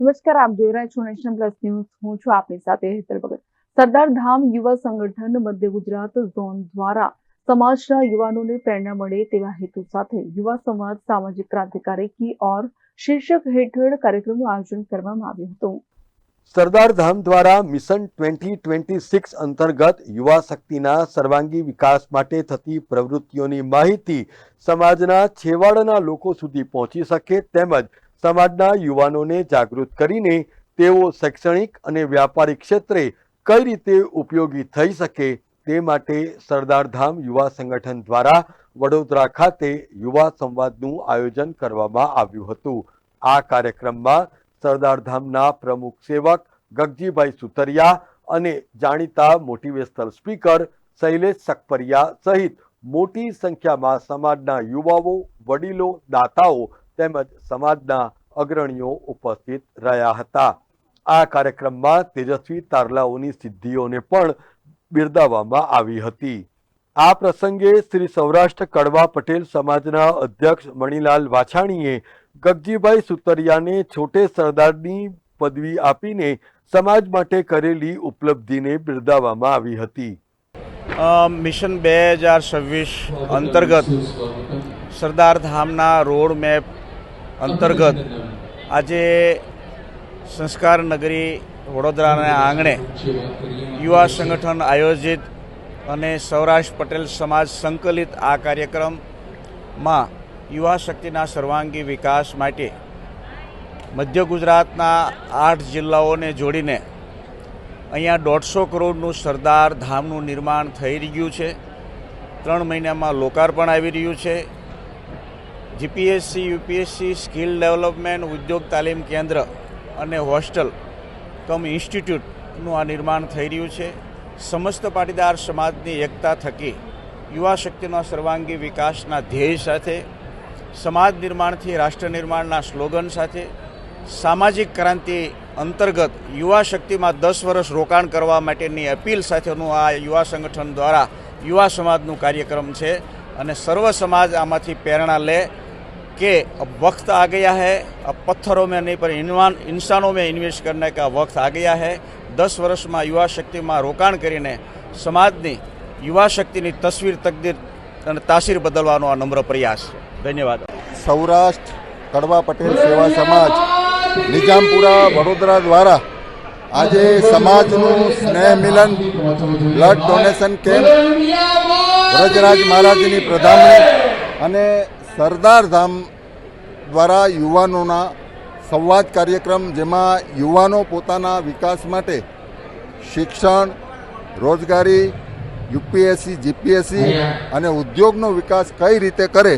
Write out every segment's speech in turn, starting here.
નમસ્કાર આપ જોઈ રહ્યા છો નેશન પ્લસ ન્યૂઝ હું છું આપની સાથે હેતલ ભગત સરદાર ધામ યુવા સંગઠન મધ્ય ગુજરાત ઝોન દ્વારા સમાજના યુવાનોને પ્રેરણા મળે તેવા હેતુ સાથે યુવા સમાજ સામાજિક ક્રાંતિકારી કી ઓર શીર્ષક હેઠળ કાર્યક્રમનું આયોજન કરવામાં આવ્યું હતું સરદાર ધામ દ્વારા મિશન ટ્વેન્ટી ટ્વેન્ટી સિક્સ અંતર્ગત યુવા શક્તિના સર્વાંગી વિકાસ માટે થતી પ્રવૃત્તિઓની માહિતી સમાજના છેવાડાના લોકો સુધી પહોંચી શકે તેમજ સમાજના યુવાનોને જાગૃત કરીને તેઓ શૈક્ષણિક અને વ્યાપારિક ક્ષેત્રે કઈ રીતે ઉપયોગી થઈ શકે તે માટે સરદારધામ યુવા સંગઠન દ્વારા વડોદરા ખાતે યુવા સંવાદનું આયોજન કરવામાં આવ્યું હતું. આ કાર્યક્રમમાં સરદારધામના પ્રમુખ સેવક ગગજીભાઈ સુતરિયા અને જાણીતા મોટિવેશનલ સ્પીકર શૈલેષ સકપરિયા સહિત મોટી સંખ્યામાં સમાજના યુવાઓ, વડીલો, દાતાઓ તેમજ સમાજના અગ્રણીઓ ઉપસ્થિત રહ્યા હતા. આ કાર્યક્રમમાં તેજસ્વી તારલાઓની સિદ્ધિઓને પણ બિરદાવવામાં આવી હતી. આ પ્રસંગે શ્રી સૌરાષ્ટ્ર કડવા પટેલ સમાજના અધ્યક્ષ મણિલાલ વાછાણીએ ગગજીભાઈ સુતરિયાને છોટે સરદારની પદવી આપીને સમાજ માટે કરેલી ઉપલબ્ધિને બિરદાવવામાં આવી હતી. મિશન બે હજાર છવ્વીસ અંતર્ગત સરદાર ધામના રોડ મેપ અંતર્ગત આજે સંસ્કાર નગરી વડોદરાના આંગણે યુવા સંગઠન આયોજિત અને સૌરાષ્ટ્ર પટેલ સમાજ સંકલિત આ કાર્યક્રમમાં યુવા શક્તિના સર્વાંગી વિકાસ માટે મધ્ય ગુજરાતના આઠ જિલ્લાઓને જોડીને અહીંયા દોઢસો કરોડનું સરદાર ધામનું નિર્માણ થઈ રહ્યું છે. ત્રણ મહિનામાં લોકાર્પણ આવી રહ્યું છે. જીપીએસસી, યુપીએસસી, સ્કિલ ડેવલપમેન્ટ, ઉદ્યોગ તાલીમ કેન્દ્ર અને હોસ્ટેલ કમ ઇન્સ્ટિટ્યૂટનું આ નિર્માણ થઈ રહ્યું છે. સમસ્ત પાટીદાર સમાજની એકતા થકી યુવા શક્તિનો સર્વાંગી વિકાસના ધ્યેય સાથે, સમાજ નિર્માણથી રાષ્ટ્ર નિર્માણના સ્લોગન સાથે, સામાજિક ક્રાંતિ અંતર્ગત યુવા શક્તિમાં દસ વર્ષ રોકાણ કરવા માટેની અપીલ સાથેનું આ યુવા સંગઠન દ્વારા યુવા સમાજનું કાર્યક્રમ છે અને સર્વ સમાજ આમાંથી પ્રેરણા લે कि अब वक्त आ गया है अब पत्थरों में नहीं पर इनवान इंसानों में इन्वेस्ट करने का वक्त आ गया है દસ વર્ષમાં યુવા શક્તિમાં રોકાણ કરીને સમાજની યુવા શક્તિની તસવીર તકદીર અને તાસીર બદલવાનો આ નમ્ર પ્રયાસ છે ધન્યવાદ સૌરાષ્ટ્ર કડવા પટેલ સેવા સમાજ નિજામપુરા વડોદરા દ્વારા આજે સમાજનું સ્નેહ મિલન બ્લડ ડોનેશન કેમ્પ વ્રજરાજ મહારાજની પ્રધાનગી અને સરદાર ધામ દ્વારા યુવાનોના સંવાદ કાર્યક્રમ જેમાં યુવાનો પોતાના વિકાસ માટે શિક્ષણ રોજગારી યુપીએસસી જીપીએસસી અને ઉદ્યોગનો વિકાસ કઈ રીતે કરે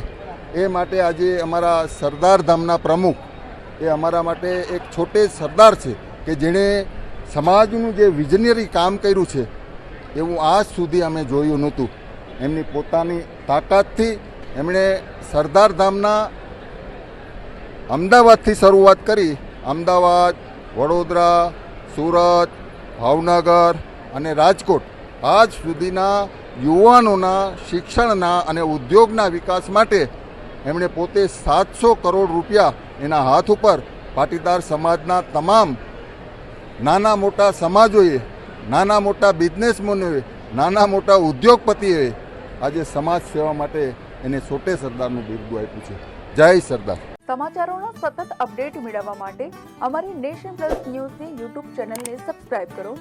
એ માટે આજે અમારા સરદાર ધામના પ્રમુખ એ અમારા માટે એક છોટે સરદાર છે કે જેણે સમાજનું જે વિઝનરી કામ કર્યું છે એવું આજ સુધી અમે જોયું નહોતું. એમની પોતાની તાકાતથી એમણે સરદાર ધામના અમદાવાદથી શરૂઆત કરી અમદાવાદ, વડોદરા, સુરત, ભાવનગર અને રાજકોટ આજ સુધીના યુવાનોના શિક્ષણના અને ઉદ્યોગના વિકાસ માટે એમણે પોતે સાતસો કરોડ રૂપિયા એના હાથ ઉપર પાટીદાર સમાજના તમામ નાના મોટા સમાજોએ, નાના મોટા બિઝનેસમેનોએ, નાના મોટા ઉદ્યોગપતિઓએ આજે સમાજ સેવા માટે એને સોટે સરદારનું બિરદું આપ્યું છે. જય સરદાર. સમાચારોના સતત અપડેટ મેળવવા માટે અમારી નેશન પ્લસ ન્યૂઝની યુટ્યુબ ચેનલને સબસ્ક્રાઇબ કરો,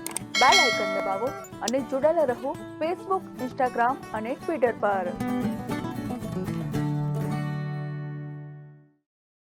બેલ આઇકન દબાવો અને જોડાયેલા રહો ફેસબુક, ઇન્સ્ટાગ્રામ અને ટ્વિટર પર.